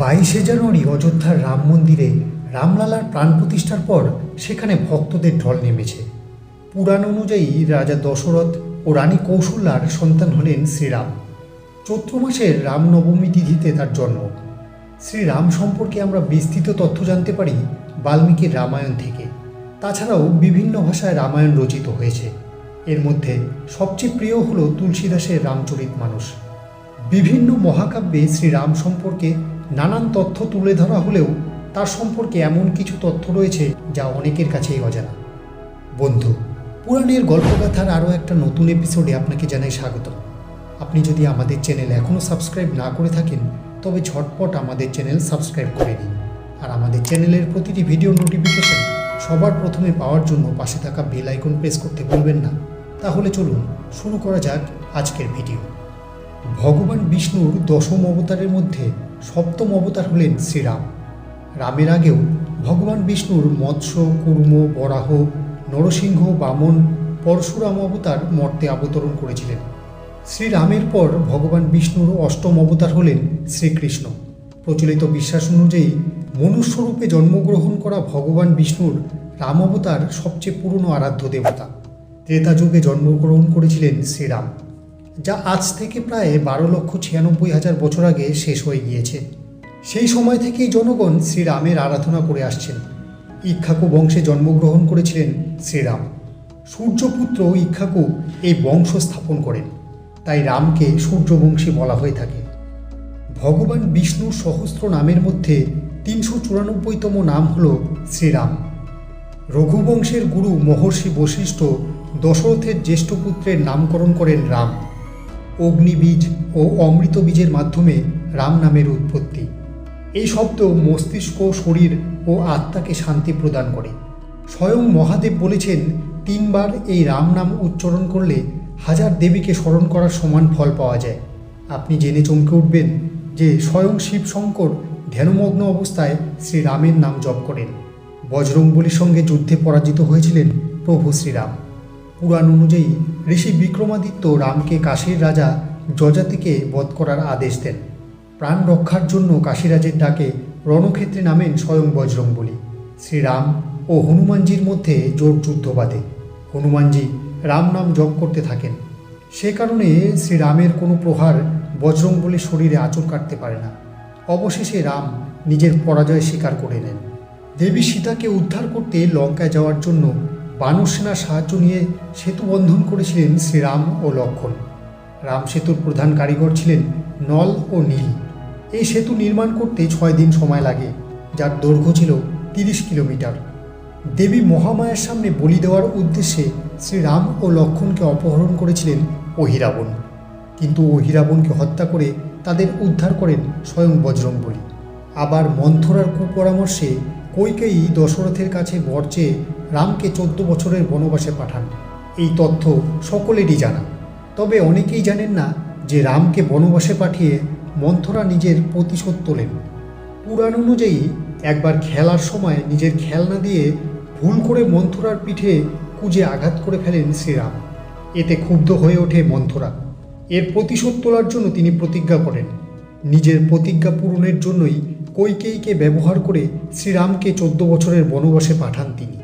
বাইশে জানুয়ারি অযোধ্যার রাম মন্দিরে রামলালার প্রাণ প্রতিষ্ঠার পর সেখানে ভক্তদের ঢল নেমেছে। পুরাণ অনুযায়ী রাজা দশরথ ও রানী কৌশল্যার সন্তান হলেন শ্রীরাম। চৈত্র মাসের রামনবমী তিথিতে তার জন্ম। শ্রীরাম সম্পর্কে আমরা বিস্তৃত তথ্য জানতে পারি বাল্মীকির রামায়ণ থেকে। তাছাড়াও বিভিন্ন ভাষায় রামায়ণ রচিত হয়েছে। এর মধ্যে সবচেয়ে প্রিয় হল তুলসীদাসের রামচরিত মানুষ বিভিন্ন মহাকাব্যে শ্রীরাম সম্পর্কে নানান তথ্য তুলে ধরা হলেও তার সম্পর্কে এমন কিছু তথ্য রয়েছে যা অনেকের কাছেই অজানা। বন্ধু, পুরাণের গল্পগাথার আরও একটা নতুন এপিসোডে আপনাকে জানাই স্বাগত আপনি যদি আমাদের চ্যানেল এখনও সাবস্ক্রাইব না করে থাকেন, তবে ঝটপট আমাদের চ্যানেল সাবস্ক্রাইব করে নিন। আর আমাদের চ্যানেলের প্রতিটি ভিডিও নোটিফিকেশন সবার প্রথমে পাওয়ার জন্য পাশে থাকা বেল আইকন প্রেস করতে ভুলবেন না। তাহলে চলুন, শুরু করা যাক আজকের ভিডিও। ভগবান বিষ্ণুর দশম অবতারের মধ্যে সপ্তম অবতার হলেন শ্রীরাম। রামের আগেও ভগবান বিষ্ণুর মৎস্য, কুর্ম, বরাহ, নরসিংহ, বামন, পরশুরাম অবতার মর্তে অবতরণ করেছিলেন। শ্রীরামের পর ভগবান বিষ্ণুর অষ্টম অবতার হলেন শ্রীকৃষ্ণ। প্রচলিত বিশ্বাস অনুযায়ী মনুষ্যরূপে জন্মগ্রহণ করা ভগবান বিষ্ণুর রাম অবতার সবচেয়ে পুরনো আরাধ্য দেবতা। ত্রেতা যুগে জন্মগ্রহণ করেছিলেন শ্রীরাম। যা আজ থেকে প্রায় বারো লক্ষ ছিয়ানব্বই হাজার বছর আগে শেষ হয়ে গিয়েছে। সেই সময় থেকেই জনগণ শ্রীরামের আরাধনা করে আসছেন। ইক্ষাকু বংশে জন্মগ্রহণ করেছিলেন শ্রীরাম। সূর্যপুত্র ইক্ষাকু এই বংশ স্থাপন করেন। তাই রামকে সূর্যবংশী বলা হয়ে থাকে। ভগবান বিষ্ণুর সহস্র নামের মধ্যে তিনশো চুরানব্বইতম নাম হল শ্রীরাম। রঘুবংশের গুরু মহর্ষি বশিষ্ঠ দশরথের জ্যেষ্ঠ পুত্রের নামকরণ করেন রাম। অগ্নিবীজ ও অমৃত বীজের মাধ্যমে রাম নামের উৎপত্তি। এই শব্দ মস্তিষ্ক, শরীর ও আত্মাকে শান্তি প্রদান করে। স্বয়ং মহাদেব বলেছেন, তিনবার এই রাম নাম উচ্চারণ করলে হাজার দেবীকে স্মরণ করার সমান ফল পাওয়া যায়। আপনি জেনে চমকে উঠবেন যে স্বয়ং শিব শঙ্কর ধ্যানমগ্ন অবস্থায় শ্রীরামের নাম জপ করেন। বজরংবলীর সঙ্গে যুদ্ধে পরাজিত হয়েছিলেন প্রভু শ্রীরাম। পুরাণ অনুযায়ী ঋষি বিক্রমাদিত্য রামকে কাশীর রাজা যজাতিকে বধ করার আদেশ দেন। প্রাণ রক্ষার জন্য কাশীরাজের ডাকে রণক্ষেত্রে নামেন স্বয়ং বজরংবলী। শ্রীরাম ও হনুমানজির মধ্যে জোর যুদ্ধ বাঁধে। হনুমানজি রাম নাম জপ করতে থাকেন। সে কারণে শ্রীরামের কোনো প্রহার বজরংবলীর শরীরে আঁচড় কাটতে পারে না। অবশেষে রাম নিজের পরাজয় স্বীকার করে নেন। দেবী সীতাকে উদ্ধার করতে লঙ্কায় যাওয়ার জন্য বানর সেনার সাহায্য নিয়ে সেতু বন্ধন করেছিলেন শ্রীরাম ও লক্ষণ। রাম সেতুর প্রধান কারিগর ছিলেন নল ও নীল। এই সেতু নির্মাণ করতে ছয় দিন সময় লাগে, যার দৈর্ঘ্য ছিল তিরিশ কিলোমিটার। দেবী মহামায়ার সামনে বলি দেওয়ার উদ্দেশ্যে শ্রীরাম ও লক্ষণকে অপহরণ করেছিলেন অহিরাবণ। কিন্তু অহিরাবণকে হত্যা করে তাদের উদ্ধার করেন স্বয়ং বজরংবলী। আবার মন্থরার কুপরামর্শে কৈকেয়ী দশরথের কাছে বর চেয়ে রামকে চোদ্দ বছরের বনবাসে পাঠান। এই তথ্য সকলেরই জানা। তবে অনেকেই জানেন না যে রামকে বনবাসে পাঠিয়ে মন্থরা নিজের প্রতিশোধ তোলেন। পুরাণ অনুযায়ী একবার খেলার সময় নিজের খেলনা দিয়ে ভুল করে মন্থরার পিঠে কুজে আঘাত করে ফেলেন শ্রীরাম। এতে ক্ষুব্ধ হয়ে ওঠে মন্থরা। এর প্রতিশোধ তোলার জন্য তিনি প্রতিজ্ঞা করেন। নিজের প্রতিজ্ঞা পূরণের জন্যই কৈকেয়ীকে ব্যবহার করে শ্রীরামকে চোদ্দ বছরের বনবাসে পাঠান তিনি।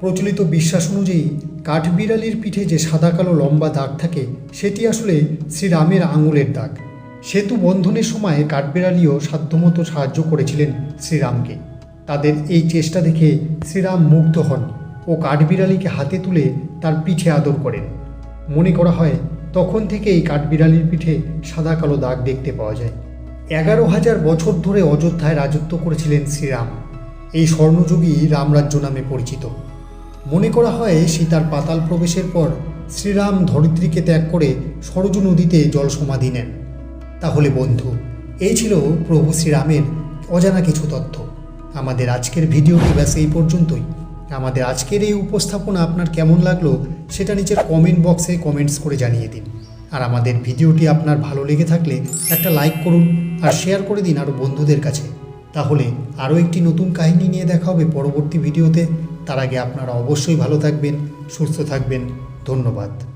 প্রচলিত বিশ্বাস অনুযায়ী কাঠবিড়ালির পিঠে যে সাদা কালো লম্বা দাগ থাকে, সেটি আসলে শ্রীরামের আঙুলের দাগ। সেতু বন্ধনের সময় কাঠবিড়ালিও সাধ্যমতো সাহায্য করেছিলেন শ্রীরামকে। তাদের এই চেষ্টা দেখে শ্রীরাম মুগ্ধ হন ও কাঠবিড়ালিকে হাতে তুলে তার পিঠে আদর করেন। মনে করা হয়, তখন থেকেই কাঠবিড়ালির পিঠে সাদা কালো দাগ দেখতে পাওয়া যায়। এগারো হাজার বছর ধরে অযোধ্যায় রাজত্ব করেছিলেন শ্রীরাম। এই স্বর্ণযুগী রামরাজ্য নামে পরিচিত। মনে করা হয় সীতার পাতাল প্রবেশের পর শ্রীরাম ধরিত্রীকে ত্যাগ করে সরজু নদীতে জল সমাধি নেন। তাহলে বন্ধু, এই ছিল প্রভু শ্রীরামের অজানা কিছু তথ্য। আমাদের আজকের ভিডিওটি ব্যাস এই পর্যন্তই। আমাদের আজকের এই উপস্থাপনা আপনার কেমন লাগল সেটা নিচের কমেন্ট বক্সে কমেন্টস করে জানিয়ে দিন। আর আমাদের ভিডিওটি আপনার ভালো লেগে থাকলে একটা লাইক করুন আর শেয়ার করে দিন আরও বন্ধুদের কাছে। তাহলে আরও একটি নতুন কাহিনী নিয়ে দেখা হবে পরবর্তী ভিডিওতে তার আগে আপনারা অবশ্যই ভালো থাকবেন, সুস্থ থাকবেন। ধন্যবাদ।